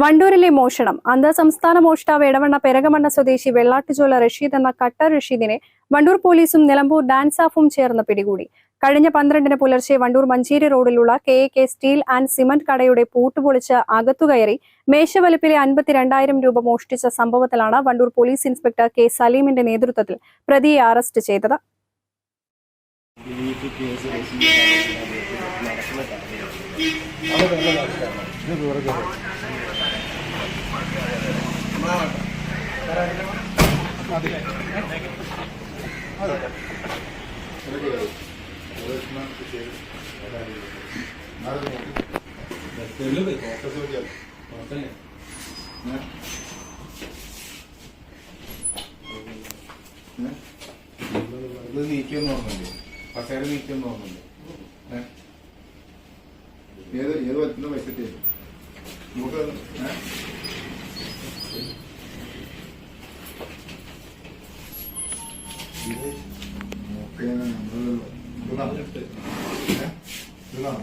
വണ്ടൂരിലെ മോഷണം. അന്തർസംസ്ഥാന മോഷ്ടാവ് എടവണ്ണ പെരകമണ്ണ സ്വദേശി വെള്ളാട്ടുചോല റഷീദ് എന്ന കട്ടർ റഷീദിനെ വണ്ടൂർ പോലീസും നിലമ്പൂർ ഡാൻസാഫും ചേർന്ന് പിടികൂടി. കഴിഞ്ഞ പന്ത്രണ്ടിന് പുലർച്ചെ വണ്ടൂർ മഞ്ചേരി റോഡിലുള്ള K A K steel and cement കടയുടെ പൂട്ടുപൊളിച്ച് അകത്തുകയറി മേശവലിപ്പിലെ അൻപത്തിരണ്ടായിരം രൂപ മോഷ്ടിച്ച സംഭവത്തിലാണ് വണ്ടൂർ പോലീസ് ഇൻസ്പെക്ടർ കെ സലീമിന്റെ നേതൃത്വത്തിൽ പ്രതിയെ അറസ്റ്റ് ചെയ്തത്. ഇത് നീക്കിയെന്ന് ഓർമ്മയില്ലേ കസേര നീക്കിയെന്ന് ഓർമ്മയില്ലേ ഏ? ഏത് ഏത് പറ്റുന്ന വെച്ചിട്ട് നമുക്ക് 이거 뭐 그냥 뭐 누나 네? 누나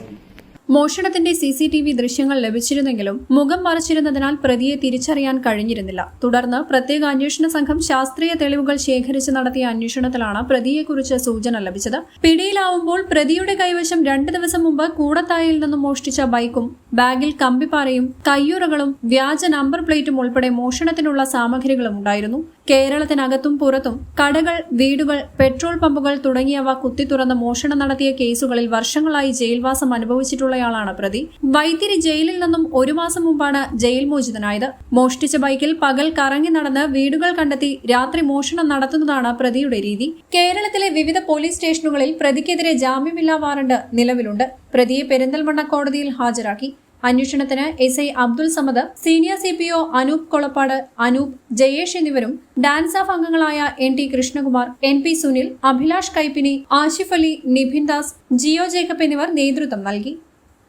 മോഷണത്തിന്റെ സി സി ടി വി ദൃശ്യങ്ങൾ ലഭിച്ചിരുന്നെങ്കിലും മുഖം മറച്ചിരുന്നതിനാൽ പ്രതിയെ തിരിച്ചറിയാൻ കഴിഞ്ഞിരുന്നില്ല. തുടർന്ന് പ്രത്യേക അന്വേഷണ സംഘം ശാസ്ത്രീയ തെളിവുകൾ ശേഖരിച്ച് നടത്തിയ അന്വേഷണത്തിലാണ് പ്രതിയെക്കുറിച്ച് സൂചന ലഭിച്ചത്. പിടിയിലാവുമ്പോൾ പ്രതിയുടെ കൈവശം രണ്ട് ദിവസം മുമ്പ് കൂടത്തായിൽ നിന്നും മോഷ്ടിച്ച ബൈക്കും ബാഗിൽ കമ്പിപ്പാറയും കയ്യുറകളും വ്യാജ നമ്പർ പ്ലേറ്റും ഉൾപ്പെടെ മോഷണത്തിനുള്ള സാമഗ്രികളും ഉണ്ടായിരുന്നു. കേരളത്തിനകത്തും പുറത്തും കടകൾ വീടുകൾ പെട്രോൾ പമ്പുകൾ തുടങ്ങിയവ കുത്തിത്തുറന്ന് മോഷണം നടത്തിയ കേസുകളിൽ വർഷങ്ങളായി ജയിൽവാസം അനുഭവിച്ചിട്ടുള്ളയാളാണ് പ്രതി. വൈത്തിരി ജയിലിൽ നിന്നും ഒരു മാസം മുമ്പാണ് ജയിൽ മോചിതനായത്. മോഷ്ടിച്ച ബൈക്കിൽ പകൽ കറങ്ങി നടന്ന് വീടുകൾ കണ്ടെത്തി രാത്രി മോഷണം നടത്തുന്നതാണ് പ്രതിയുടെ രീതി. കേരളത്തിലെ വിവിധ പോലീസ് സ്റ്റേഷനുകളിൽ പ്രതിക്കെതിരെ ജാമ്യമില്ലാ വാറണ്ട് നിലവിലുണ്ട്. പ്രതിയെ പെരിന്തൽമണ്ണ കോടതിയിൽ ഹാജരാക്കി. അന്വേഷണത്തിന് S I Abdul Samad senior C P O Anoop Kolappad Anoop Jayesh എന്നിവരും ഡാൻസ് ഓഫ് അംഗങ്ങളായ N T Krishnakumar N P Sunil Abhilash Kaippini Ashif Ali Nibhin Das Jio Jacob എന്നിവർ നേതൃത്വം നൽകി.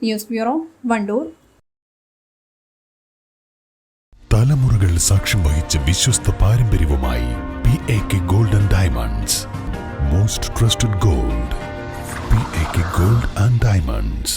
News bureau Wandoor. തലമുറകൾ സാക്ഷ്യം വഹിച്ച വിശ്വസ്ത പാരമ്പര്യവുമായി P A K golden diamonds. Most trusted gold P A K gold and diamonds.